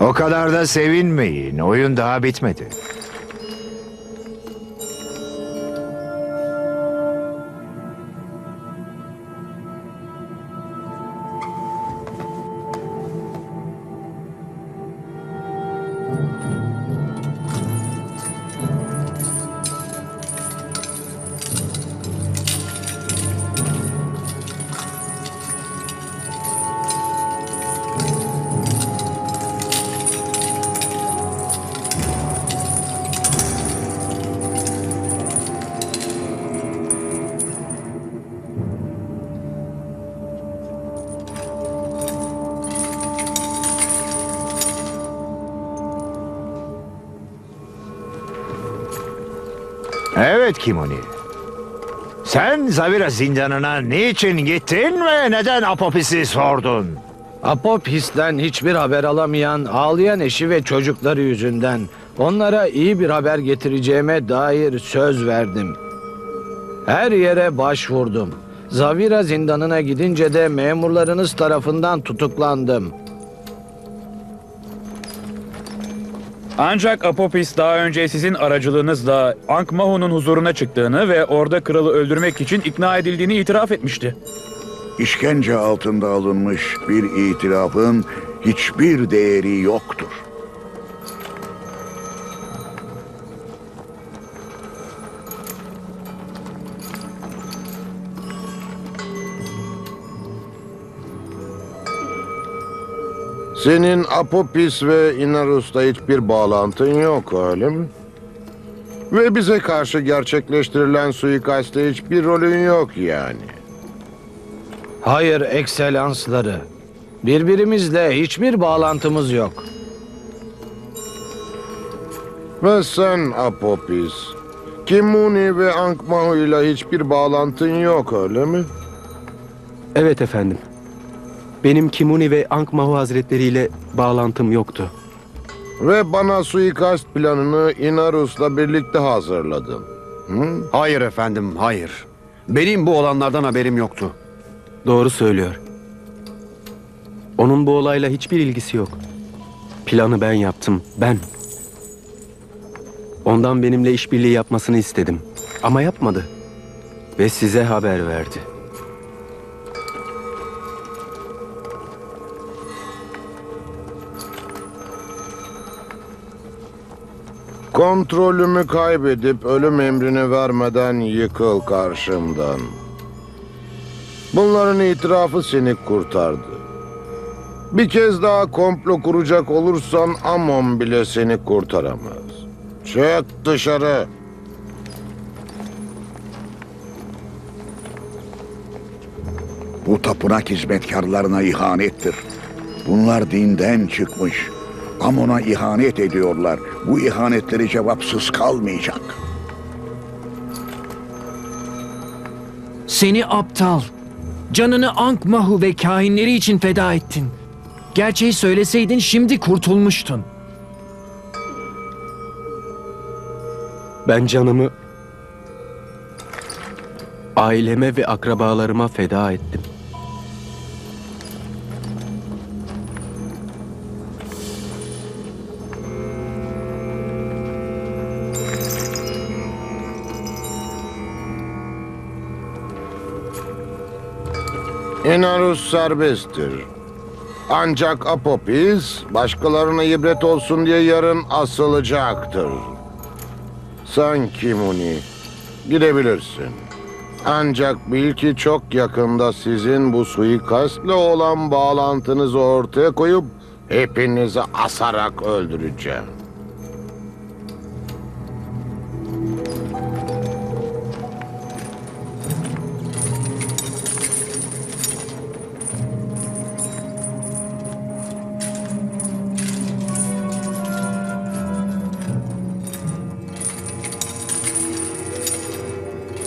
O kadar da sevinmeyin. Oyun daha bitmedi. Evet Kimoni. Sen Zavira zindanına niçin gittin ve neden Apopis'i sordun? Apopis'ten hiçbir haber alamayan ağlayan eşi ve çocukları yüzünden onlara iyi bir haber getireceğime dair söz verdim. Her yere başvurdum. Zavira zindanına gidince de memurlarınız tarafından tutuklandım. Ancak Apopis daha önce sizin aracılığınızla Ankh-Mahon'un huzuruna çıktığını ve orada kralı öldürmek için ikna edildiğini itiraf etmişti. İşkence altında alınmış bir itirafın hiçbir değeri yoktur. Senin Apopis ve Inarus'ta hiçbir bağlantın yok öyle mi? Ve bize karşı gerçekleştirilen suikastte hiçbir rolün yok yani. Hayır ekselansları. Birbirimizle hiçbir bağlantımız yok. Ve sen Apopis, Kimuni ve Ankmahu ile hiçbir bağlantın yok öyle mi? Evet efendim. Benim Kimuni ve Ankmahu Hazretleri ile bağlantım yoktu. Ve bana suikast planını Inarus'la birlikte hazırladın. Hı? Hayır efendim, hayır. Benim bu olanlardan haberim yoktu. Doğru söylüyor. Onun bu olayla hiçbir ilgisi yok. Planı ben yaptım, ben. Ondan benimle işbirliği yapmasını istedim. Ama yapmadı. Ve size haber verdi. Kontrolümü kaybedip ölüm emrini vermeden yıkıl karşımdan. Bunların itirafı seni kurtardı. Bir kez daha komplo kuracak olursan Amon bile seni kurtaramaz. Çık dışarı. Bu tapınak hizmetkarlarına ihanettir. Bunlar dinden çıkmış. Amon'a ihanet ediyorlar. Bu ihanetleri cevapsız kalmayacak. Seni aptal. Canını Ankh-Mahu ve kahinleri için feda ettin. Gerçeği söyleseydin şimdi kurtulmuştun. Ben canımı aileme ve akrabalarıma feda ettim. Inarus serbesttir. Ancak Apopis başkalarına ibret olsun diye yarın asılacaktır. Sen Kimuni, gidebilirsin. Ancak bil ki çok yakında sizin bu suikastle olan bağlantınızı ortaya koyup hepinizi asarak öldüreceğim.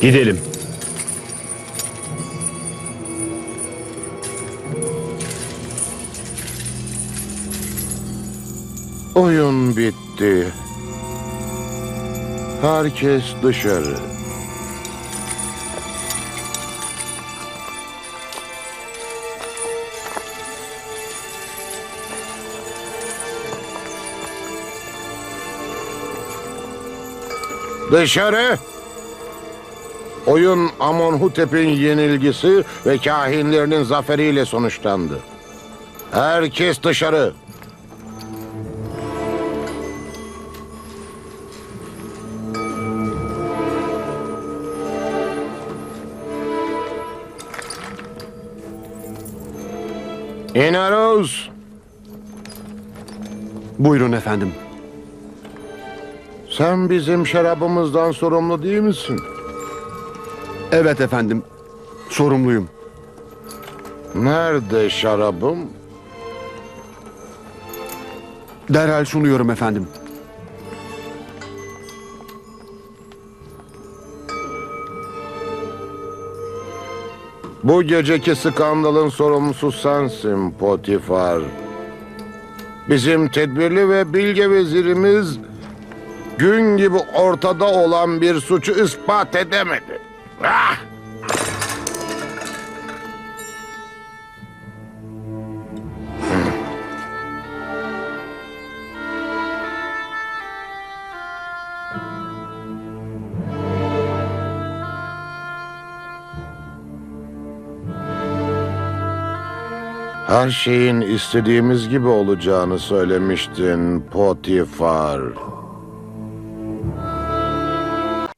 Gidelim. Oyun bitti. Herkes dışarı. Dışarı! Oyun Amonhotep'in yenilgisi ve kahinlerinin zaferiyle sonuçlandı. Herkes dışarı. İnaruz! Buyurun efendim. Sen bizim şarabımızdan sorumlu değil misin? Evet efendim. Sorumluyum. Nerede şarabım? Derhal sunuyorum efendim. Bu geceki skandalın sorumlusu sensin Potifar. Bizim tedbirli ve bilge vezirimiz gün gibi ortada olan bir suçu ispat edemedi. Ah! Her şeyin istediğimiz gibi olacağını söylemiştin Potifar.